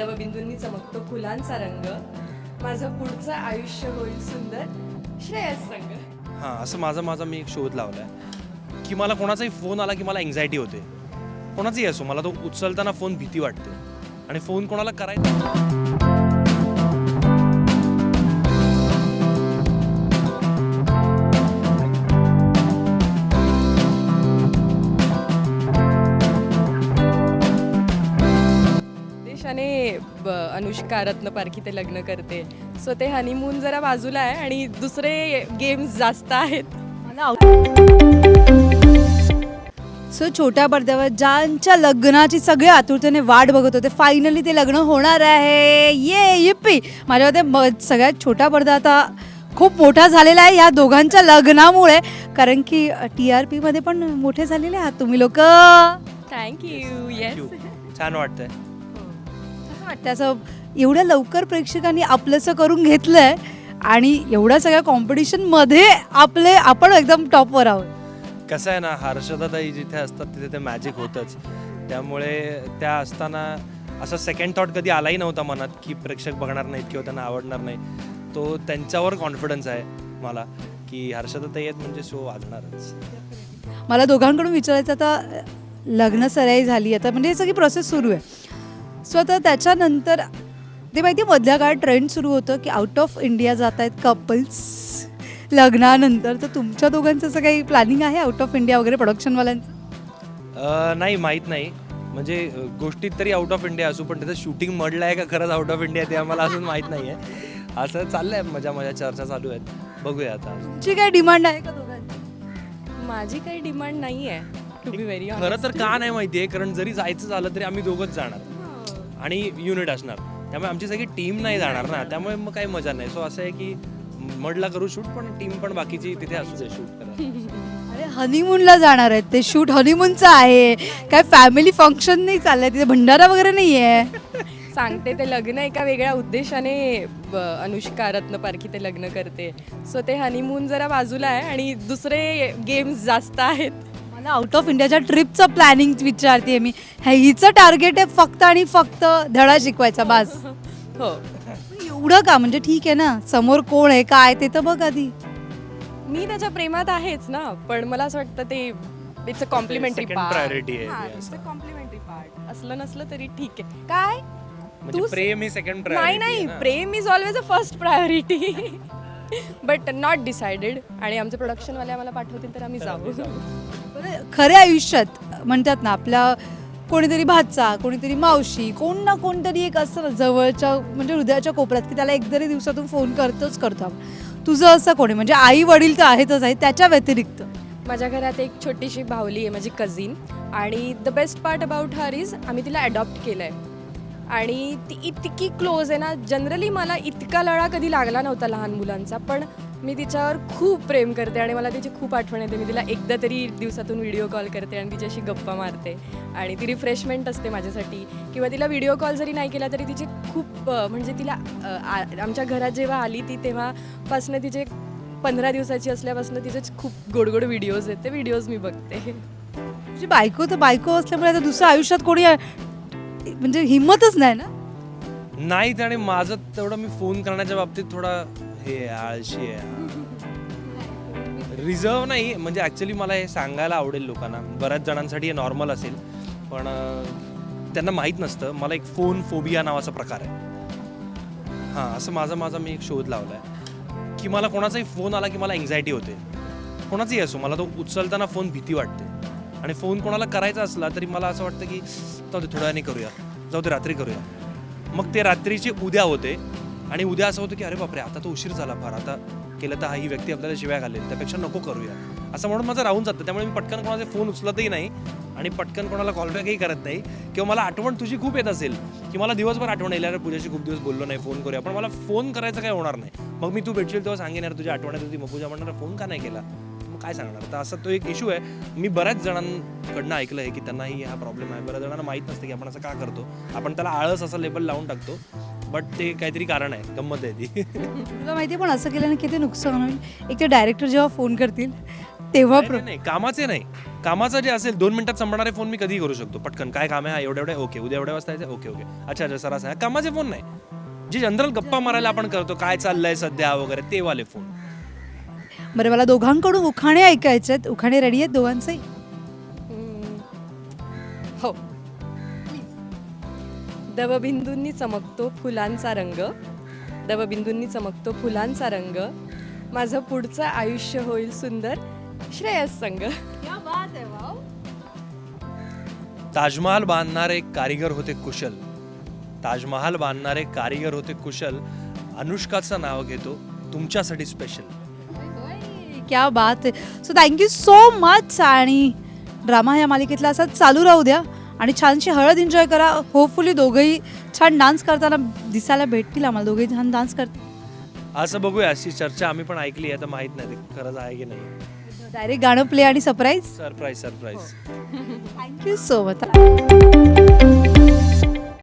दवबिंदूंनी चमकतो फुलांचा रंग. माझं पुढचं आयुष्य होईल सुंदर श्रेयस संग हां असं माझा माझा मी एक शोध लावला आहे की मला कोणाचाही फोन आला की मला एन्झायटी होते. कोणाचाही असो मला तो उचलताना फोन भीती वाटते. आणि फोन कोणाला करायचा अनुष्का रत्न पारखी ते लग्न करते. सो ते हनीमून जरा बाजूला आहे आणि दुसरे गेम्स जास्त आहेत. मला सो छोट्या पडद्यावर ज्यांच्या लग्नाची सगळे आतुरतेने वाट बघत होते फायनली ते लग्न होणार आहे. ये yippee! माझ्या मते म- सगळ्यात छोटा पडदा आता खूप मोठा झालेला आहे या दोघांच्या लग्नामुळे. कारण की टी आर पीमध्ये पण मोठे झालेले आहात तुम्ही लोक. Thank you yes. छान वाटतंय. वाटतं असं एवढ्या लवकर प्रेक्षकांनी आपलंसं करून घेतलंय आणि एवढ्या सगळ्या कॉम्पिटिशनमध्ये आपले आपण एकदम टॉपवर आहोत. कसं आहे ना हर्षदाताई जिथे असतात तिथे ते मॅजिक होतंच. त्यामुळे त्या असताना असा सेकंड थॉट कधी आलाही नव्हता मनात की प्रेक्षक बघणार नाहीत किंवा त्यांना आवडणार नाही. तो त्यांच्यावर कॉन्फिडन्स आहे मला की हर्षदाताई आहेत म्हणजे शो वाजणारच. मला दोघांकडून विचारायचं आता लग्न सराई झाली आता म्हणजे सगळी प्रोसेस सुरू आहे. सो आता त्याच्यानंतर ते माहिती आहे, मधल्या काळात ट्रेंड सुरू होतं की आउट ऑफ इंडिया जात आहेत कपल्स लग्नानंतर तर तुमच्या दोघांचं असं काही प्लॅनिंग आहे आउट ऑफ इंडिया वगैरे प्रोडक्शनवाल्यांचं नाही माहीत नाही. म्हणजे गोष्टीत तरी आउट ऑफ इंडिया असू पण त्याचं शूटिंग मडलं आहे का खरंच आउट ऑफ इंडिया ते आम्हाला अजून माहीत नाही आहे असं चाललंय मजा मजा चर्चा चालू आहेत. बघूया आता. तुमची काय डिमांड आहे का दोघांची? माझी काही डिमांड नाही आहे टू बी व्हेरी खरं तर का नाही माहिती आहे कारण जरी जायचं झालं तरी आम्ही दोघंच जाणार. आणि युनिट असणार. त्यामुळे आमची सगळी टीम नाही जाणार ना. त्यामुळे मग काही मजा नाही. सो असं आहे की मडला करू शूट पण टीम पण बाकीची तिथे असू दे शूट करा. अरे हनीमूनला जाणार आहेत ते. शूट हनीमूनचं आहे. काय फॅमिली फंक्शन नाही चाललंय तिथे? भंडारा वगैरे नाही आहे सांगते ते लग्न एका वेगळ्या उद्देशाने ब- अनुष्का रत्न पारखी ते लग्न करते. सो ते हनीमून जरा बाजूला आहे आणि दुसरे गेम्स जास्त आहेत. मला आउट ऑफ इंडियाच्या ट्रिपचं प्लॅनिंग विचारते मी. हे हिचं टार्गेट आहे फक्त आणि फक्त धडा शिकवायचा बास. हो. एवढं का? म्हणजे ठीक आहे ना? समोर कोण आहे? काय ते तर बघ आधी. मी त्याच्या प्रेमात आहेच ना पण मला असं वाटतं ते इट्स अ कॉम्प्लिमेंटरी priority आहे. कॉम्प्लिमेंटरी पार्ट असलं नसलं तरी ठीक आहे. काय? म्हणजे तू- प्रेम ही सेकंड नाही नाही. Prem is always a first priority but not decided आणि आमचे प्रोडक्शनवाले आम्हाला पाठवतील तर आम्ही जाऊ. खऱ्या आयुष्यात म्हणतात ना आपल्या कोणीतरी भाचा कोणीतरी मावशी कोण ना कोणतरी एक असतं ना जवळच्या म्हणजे हृदयाच्या कोपऱ्यात की त्याला एक तरी दिवसातून फोन करतोच करतो आपण. तुझं असं कोणी म्हणजे आई वडील तर आहेतच आहे त्याच्या व्यतिरिक्त. माझ्या घरात एक छोटीशी भावली आहे माझी कझिन आणि the best part about her is आम्ही तिला अडॉप्ट केलं आहे आणि ती इतकी क्लोज आहे ना जनरली मला इतका लळा कधी लागला नव्हता लहान मुलांचा पण मी तिच्यावर खूप प्रेम करते आणि मला तिची खूप आठवण येते. मी तिला एकदा तरी दिवसातून व्हिडिओ कॉल करते आणि तिच्याशी गप्पा मारते आणि ती रिफ्रेशमेंट असते माझ्यासाठी. किंवा तिला व्हिडिओ कॉल जरी नाही केला तरी तिची खूप म्हणजे तिला आमच्या घरात जेव्हा आली ती तेव्हापासनं तिचे पंधरा दिवसाची असल्यापासून तिचे खूप गोड गोड व्हिडिओज आहेत ते व्हिडिओज मी बघते. तुझी बायको तर बायको असल्यामुळे आता दुसऱ्या आयुष्यात कोणी म्हणजे हिंमतच नाही ना? नाही आणि माझं तेवढं मी फोन करण्याच्या बाबतीत थोडा हे आहे, आळशी आहे. रिझर्व नाही म्हणजे ॲक्च्युली मला हे सांगायला आवडेल लोकांना. बऱ्याच जणांसाठी हे नॉर्मल असेल पण त्यांना माहीत नसतं. मला एक फोन फोबिया नावाचा प्रकार आहे. हां असं माझा माझा मी एक शोध लावला आहे की मला कोणाचाही फोन आला की मला एन्झायटी होते. कोणाचाही असो मला तो उचलताना फोन भीती वाटते. आणि फोन कोणाला करायचा असला तरी मला असं वाटतं की जाऊ दे थोड्याने करूया. जाऊ दे रात्री करूया. मग ते रात्रीचे उद्या होते. आणि उद्या असं होतं की अरे बापरे आता तो उशीर झाला फार. आता केलं तर हा ही व्यक्ती आपल्याला शिवाय घालेल. त्यापेक्षा नको करूया. असं म्हणून माझं राहून जातं. त्यामुळे मी पटकन कोणाचे फोन उचलतही नाही आणि पटकन कोणाला कॉलबॅकही करत नाही. किंवा मला आठवण तुझी खूप येत असेल की मला दिवसभर आठवण येईल अरे पूजाशी खूप दिवस बोललो नाही फोन करूया. पण मला फोन करायचं काय होणार नाही. मग मी तू भेटशील तेव्हा सांगेन यार तुझी आठवण येत होती मग पूजा म्हणणार फोन का नाही केला? काय सांगणार? तर असा तो एक इश्यू आहे. मी बऱ्याच जणांकडनं ऐकलं आहे की त्यांनाही हा प्रॉब्लेम आहे. बऱ्याच जणांना माहीत नसतं की आपण असं का करतो. आपण त्याला आळस असं लेबल लावून टाकतो. बट ते काहीतरी कारण आहे. गंमत आहे ती. तुला माहिती पण असं केल्याने किती नुकसान होईल? एक ते डायरेक्टर जेव्हा फोन करतील तेव्हा नाही, कामाचे नाही. कामाचं जे असेल दोन मिनिटात संपणारे फोन मी कधी करू शकतो. पटकन. काय काम आहे? हा एवढ्या एवढ्या ओके उद्या एवढ्या वाजता ओके ओके अच्छा अच्छा. सर असं आहे. कामाचे फोन नाही. जे जनरल गप्पा मारायला आपण करतो काय चाललंय सध्या वगैरे ते वाले फोन बरं मला दोघांकडून उखाणे ऐकायचे आहेत. उखाणे रेडी आहेत दोघांचे. हो. दवबिंदूंनी चमकतो फुलांचा रंग. दवबिंदूंनी चमकतो फुलांचा रंग. माझं पुढचं आयुष्य होईल सुंदर श्रेयस संग. ताजमहाल बांधणारे कारिगर होते कुशल. ताजमहाल बांधणारे कारिगर होते कुशल. अनुष्काचं नाव घेतो तुमच्यासाठी स्पेशल क्या बात आहे so thank you so much आणि ड्रामा या मालिकेतला असाच चालू राहू द्या आणि छानशी हळद एन्जॉय करा. होपफुली दोघंही छान डान्स करताना दिसायला भेटतील आम्हाला. दोघंही छान डान्स करतील असं बघूया अशी चर्चा आम्ही पण ऐकली आहे तर माहीत नाही ते खरंच आहे की नाही. डायरेक्ट गाणं प्ले आणि surprise surprise surprise thank you so much